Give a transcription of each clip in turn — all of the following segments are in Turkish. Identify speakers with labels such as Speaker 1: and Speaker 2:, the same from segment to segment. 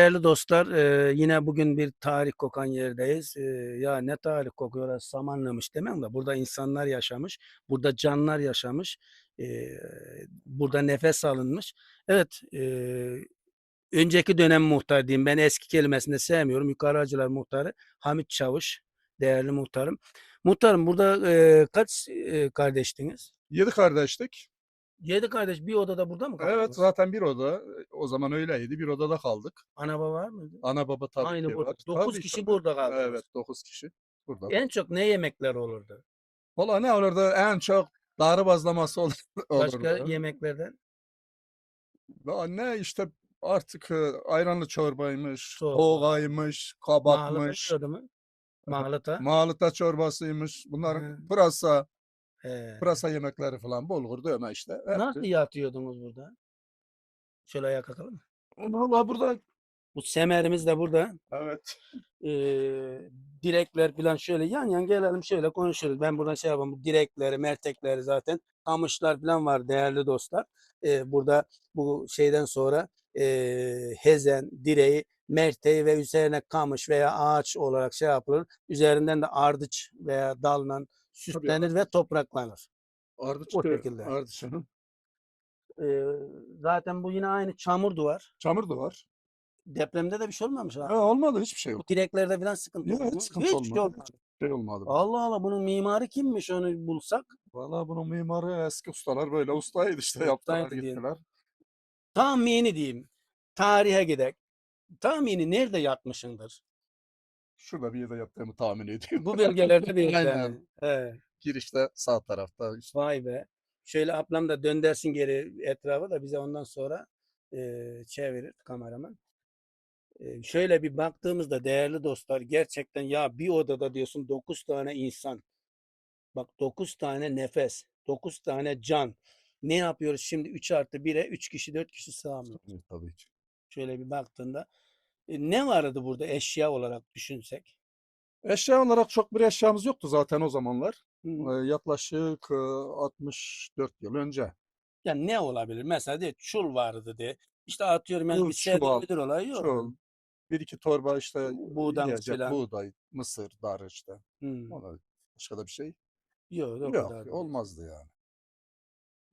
Speaker 1: Değerli dostlar, yine bugün bir tarih kokan yerdeyiz. Ya ne tarih kokuyor orası Samanlı'mış demem de burada insanlar yaşamış, burada canlar yaşamış, burada nefes alınmış. Evet, önceki dönem muhtar diyeyim. Ben eski kelimesini sevmiyorum. Yukarı Hacılar muhtarı Hamit Çavuş, değerli muhtarım. Muhtarım burada kaç kardeştiniz?
Speaker 2: Yedi kardeştik.
Speaker 1: Yedi kardeş bir odada burada mı
Speaker 2: Evet
Speaker 1: kaldınız?
Speaker 2: zaten bir oda. O zaman öyleydi. Bir odada kaldık.
Speaker 1: Ana baba var mıydı?
Speaker 2: Ana baba tabii
Speaker 1: Aynı
Speaker 2: ki
Speaker 1: burada.
Speaker 2: var.
Speaker 1: Dokuz
Speaker 2: Tabii
Speaker 1: kişi
Speaker 2: tabii.
Speaker 1: burada kaldınız.
Speaker 2: Evet dokuz kişi. Burada.
Speaker 1: En çok ne yemekler olurdu?
Speaker 2: Valla ne olurdu? En çok darı bazlaması olur,
Speaker 1: Başka
Speaker 2: olurdu.
Speaker 1: yemeklerden?
Speaker 2: Daha ne işte artık e, ayranlı çorbaymış,
Speaker 1: Çorba.
Speaker 2: toğaymış,
Speaker 1: Mahlıta
Speaker 2: kabakmış,
Speaker 1: yiyordu mu?
Speaker 2: Çorbasıymış. Bunların
Speaker 1: Hı.
Speaker 2: pırasa,
Speaker 1: He.
Speaker 2: pırasa yemekleri falan bulgur dövme işte.
Speaker 1: Nasıl yatıyordunuz burada? Şöyle ayağa kalkalım.
Speaker 2: Valla burada
Speaker 1: Bu semerimiz de burada.
Speaker 2: evet.
Speaker 1: Ee, direkler falan şöyle yan yan gelelim şöyle konuşuruz. Ben buradan şey yapayım. Bu direkleri, mertekleri zaten kamışlar falan var değerli dostlar. Ee, burada bu şeyden sonra ee, hezen, direği, merteği ve üzerine kamış veya ağaç olarak şey yapılır. Üzerinden de ardıç veya dalla süslenir ve topraklanır.
Speaker 2: Ardıç
Speaker 1: O şekilde.
Speaker 2: Ardıç. hı.
Speaker 1: Ee, zaten bu yine aynı çamur duvar.
Speaker 2: Çamur da var.
Speaker 1: Depremde de bir şey olmamış ha.
Speaker 2: Ha, olmadı hiçbir şey yok.
Speaker 1: Bu direklerde falan sıkıntı
Speaker 2: Yok,
Speaker 1: yok.
Speaker 2: hiç sıkıntı
Speaker 1: Hiçbir şey
Speaker 2: olmadı.
Speaker 1: olmadı.
Speaker 2: Şey olmadı.
Speaker 1: Allah Allah bunun mimarı kimmiş onu bulsak.
Speaker 2: Valla bunun mimarı eski ustalar böyle ustaydı işte yaptılar
Speaker 1: Ustaydı
Speaker 2: gittiler.
Speaker 1: Tahmini diyeyim. Tarihe gidek. Tahmini nerede yatmışındır?
Speaker 2: Şurada bir yerde yaptığımı tahmin ediyorum.
Speaker 1: Bu bölgelerde bir
Speaker 2: Aynen.
Speaker 1: yani. He,
Speaker 2: Girişte sağ tarafta. işte.
Speaker 1: vay be. Şöyle ablam da döndersin geri etrafa da bize ondan sonra eee, çevirir kameraman. Eee, şöyle bir baktığımızda değerli dostlar gerçekten ya bir odada diyorsun 9 tane insan. Bak 9 tane nefes, 9 tane can. Ne yapıyoruz şimdi 3 artı 1'e 3 kişi 4 kişi sığamıyor.
Speaker 2: Evet, Tabii ki.
Speaker 1: Şöyle bir baktığında. E, ne vardı burada eşya olarak düşünsek?
Speaker 2: Eşya olarak çok bir eşyamız yoktu zaten o zamanlar.
Speaker 1: Hı.
Speaker 2: Yaklaşık e, 64 yıl önce.
Speaker 1: Ya ne olabilir? Mesela de çul vardı de. İşte atıyorum yani
Speaker 2: Çul,
Speaker 1: bir
Speaker 2: çuval,
Speaker 1: müdür olayı yok.
Speaker 2: Çol, bir iki torba işte
Speaker 1: Buğday
Speaker 2: yiyecek,
Speaker 1: falan.
Speaker 2: buğday, mısır, dar işte.
Speaker 1: Hı.
Speaker 2: Ona başka da bir şey
Speaker 1: Yok,
Speaker 2: yok.
Speaker 1: değil.
Speaker 2: Olmazdı yani.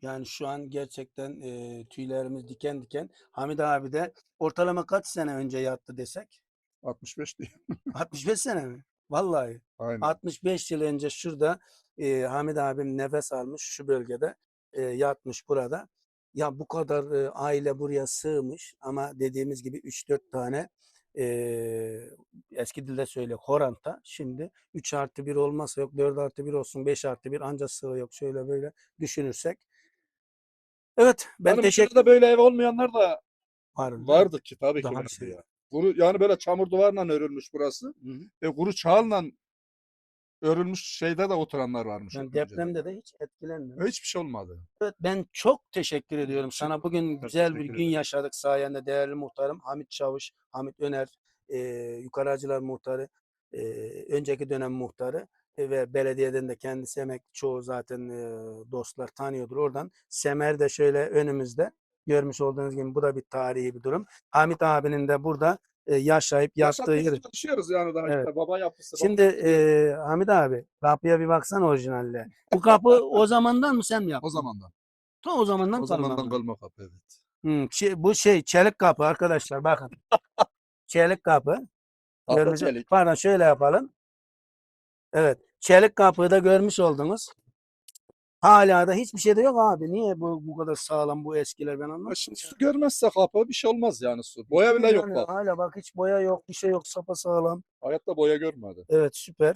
Speaker 1: Yani şu an gerçekten e, tüylerimiz diken diken. Hamid abi de ortalama kaç sene önce yattı desek?
Speaker 2: 65 değil.
Speaker 1: 65 sene mi? Vallahi.
Speaker 2: Aynen.
Speaker 1: 65 yıl önce şurada e, Hamid abim nefes almış şu bölgede e, yatmış burada. Ya bu kadar e, aile buraya sığmış ama dediğimiz gibi 3-4 tane e, eski dilde söyle horanta şimdi 3 artı 1 olmazsa yok 4 artı 1 olsun 5 artı 1 anca sığ yok şöyle böyle düşünürsek. Evet ben
Speaker 2: Yani
Speaker 1: teşekkür
Speaker 2: da böyle ev olmayanlar da
Speaker 1: ederim.
Speaker 2: vardı ki tabii ki
Speaker 1: Daha
Speaker 2: vardı
Speaker 1: şey.
Speaker 2: ya. Kuru, yani böyle çamur duvarla örülmüş burası.
Speaker 1: Hı hı.
Speaker 2: Ve kuru çağla örülmüş şeyde de oturanlar varmış.
Speaker 1: Yani depremde de hiç etkilenmedim.
Speaker 2: Hiçbir şey olmadı.
Speaker 1: Evet, ben çok teşekkür ediyorum sana. Bugün güzel bir gün yaşadık sayende değerli muhtarım Hamit Çavuş, Hamit Öner, e, Yukarı Hacılar muhtarı, e, önceki dönem muhtarı e, ve belediyeden de kendisi emekli çoğu zaten e, dostlar tanıyordur oradan. Semer de şöyle önümüzde görmüş olduğunuz gibi bu da bir tarihi bir durum. Hamit abinin de burada e, yaşayıp
Speaker 2: Yaşatmaya
Speaker 1: yer.
Speaker 2: çalışıyoruz yani daha
Speaker 1: Evet.
Speaker 2: işte baba yapısı.
Speaker 1: Şimdi e, Hamit abi kapıya bir baksana orijinalle. Bu kapı o zamandan mı sen mi yaptın?
Speaker 2: o zamandan.
Speaker 1: Ta o zamandan
Speaker 2: O zamandan kalma kapı evet.
Speaker 1: Hmm, çe- bu şey çelik kapı arkadaşlar bakın. çelik kapı. Görmüş-
Speaker 2: çelik.
Speaker 1: Pardon şöyle yapalım. Evet. Çelik kapıyı da görmüş oldunuz. Hala da hiçbir şey de yok abi. Niye bu bu kadar sağlam bu eskiler ben
Speaker 2: Ama
Speaker 1: anlamadım.
Speaker 2: Şimdi su görmezse kapı bir şey olmaz yani su. Boya bile yok
Speaker 1: Yani
Speaker 2: bak.
Speaker 1: Hala bak hiç boya yok, bir şey yok, sapa sağlam.
Speaker 2: Hayatta boya görmedi.
Speaker 1: Evet süper.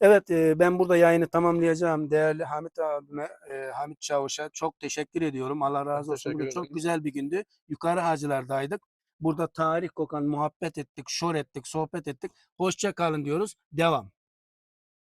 Speaker 1: Evet e, ben burada yayını tamamlayacağım. Değerli Hamit abime, e, Hamit Çavuş'a çok teşekkür ediyorum. Allah razı olsun.
Speaker 2: teşekkür
Speaker 1: Bugün çok
Speaker 2: ederim.
Speaker 1: güzel bir gündü. Yukarı Hacılar'daydık. Burada tarih kokan muhabbet ettik, şor ettik, sohbet ettik. Hoşça kalın diyoruz. Devam.